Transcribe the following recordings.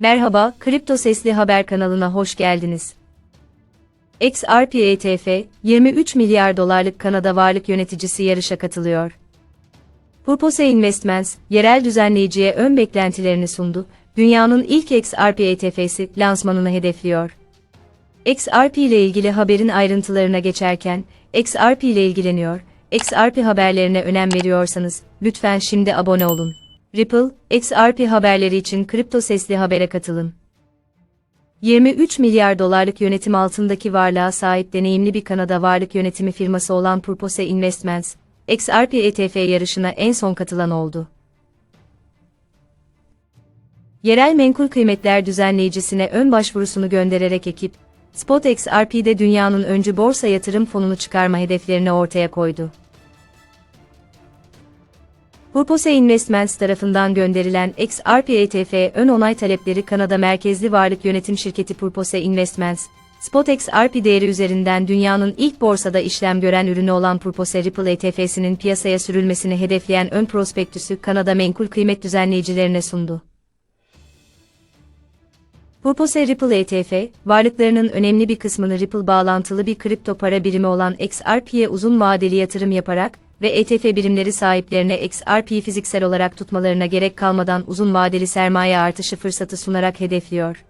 Merhaba, Kripto Sesli Haber kanalına hoş geldiniz. XRP ETF, 23 milyar dolarlık Kanada varlık yöneticisi yarışa katılıyor. Purpose Investments, yerel düzenleyiciye ön beklentilerini sundu, dünyanın ilk XRP ETF'si lansmanını hedefliyor. XRP ile ilgili haberin ayrıntılarına geçerken, XRP ile ilgileniyor, XRP haberlerine önem veriyorsanız, lütfen şimdi abone olun. Ripple, XRP haberleri için kripto sesli habere katılın. 23 milyar dolarlık yönetim altındaki varlığa sahip deneyimli bir Kanada varlık yönetimi firması olan Purpose Investments, XRP ETF yarışına en son katılan oldu. Yerel menkul kıymetler düzenleyicisine ön başvurusunu göndererek ekip, Spot XRP'de dünyanın öncü borsa yatırım fonunu çıkarma hedeflerini ortaya koydu. Purpose Investments tarafından gönderilen XRP ETF ön onay talepleri Kanada merkezli varlık yönetim şirketi Purpose Investments, Spot XRP değeri üzerinden dünyanın ilk borsada işlem gören ürünü olan Purpose Ripple ETF'sinin piyasaya sürülmesini hedefleyen ön prospektüsü Kanada menkul kıymet düzenleyicilerine sundu. Purpose Ripple ETF, varlıklarının önemli bir kısmını Ripple bağlantılı bir kripto para birimi olan XRP'ye uzun vadeli yatırım yaparak ve ETF birimleri sahiplerine XRP'yi fiziksel olarak tutmalarına gerek kalmadan uzun vadeli sermaye artışı fırsatı sunarak hedefliyor.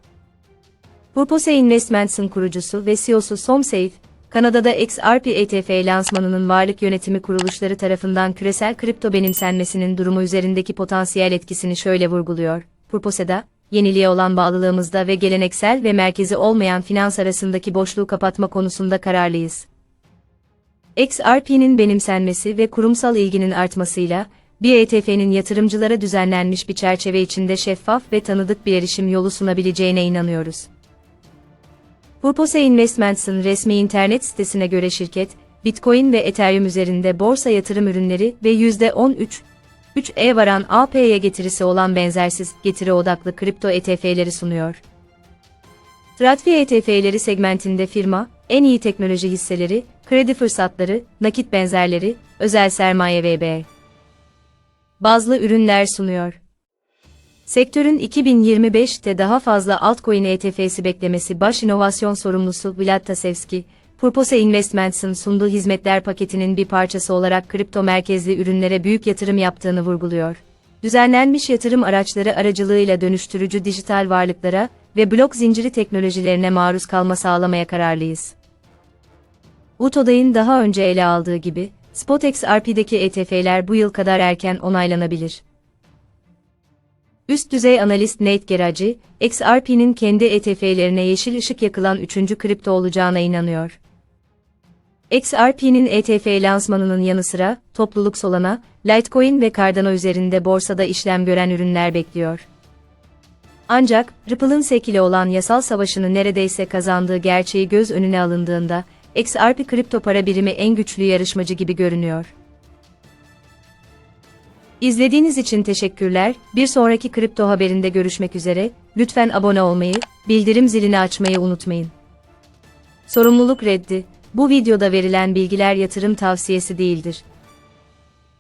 Purpose Investments'ın kurucusu ve CEO'su Somsafe, Kanada'da XRP ETF lansmanının varlık yönetimi kuruluşları tarafından küresel kripto benimsenmesinin durumu üzerindeki potansiyel etkisini şöyle vurguluyor. Purpose'da, yeniliğe olan bağlılığımızda ve geleneksel ve merkezi olmayan finans arasındaki boşluğu kapatma konusunda kararlıyız. XRP'nin benimsenmesi ve kurumsal ilginin artmasıyla, bir ETF'nin yatırımcılara düzenlenmiş bir çerçeve içinde şeffaf ve tanıdık bir erişim yolu sunabileceğine inanıyoruz. Purpose Investments'ın resmi internet sitesine göre şirket, Bitcoin ve Ethereum üzerinde borsa yatırım ürünleri ve %13, 3'e varan AP'ye getirisi olan benzersiz, getiri odaklı kripto ETF'leri sunuyor. Stratfi ETF'leri segmentinde firma, en iyi teknoloji hisseleri, kredi fırsatları, nakit benzerleri, özel sermaye VB bazlı ürünler sunuyor. Sektörün 2025'te daha fazla altcoin ETF'si beklemesi baş inovasyon sorumlusu Vlad Tasevski, Purpose Investments'ın sunduğu hizmetler paketinin bir parçası olarak kripto merkezli ürünlere büyük yatırım yaptığını vurguluyor. Düzenlenmiş yatırım araçları aracılığıyla dönüştürücü dijital varlıklara ve blok zinciri teknolojilerine maruz kalma sağlamaya kararlıyız. Utoday'ın daha önce ele aldığı gibi, SpotX RP'deki ETF'ler bu yıl kadar erken onaylanabilir. Üst düzey analist Nate Geraci, XRP'nin kendi ETF'lerine yeşil ışık yakılan üçüncü kripto olacağına inanıyor. XRP'nin ETF lansmanının yanı sıra, topluluk Solana, Litecoin ve Cardano üzerinde borsada işlem gören ürünler bekliyor. Ancak, Ripple'ın SEC ile olan yasal savaşını neredeyse kazandığı gerçeği göz önüne alındığında, XRP kripto para birimi en güçlü yarışmacı gibi görünüyor. İzlediğiniz için teşekkürler. Bir sonraki kripto haberinde görüşmek üzere. Lütfen abone olmayı, bildirim zilini açmayı unutmayın. Sorumluluk reddi. Bu videoda verilen bilgiler yatırım tavsiyesi değildir.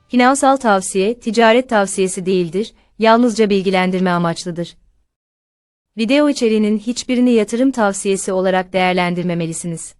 Finansal tavsiye, ticaret tavsiyesi değildir, yalnızca bilgilendirme amaçlıdır. Video içeriğinin hiçbirini yatırım tavsiyesi olarak değerlendirmemelisiniz.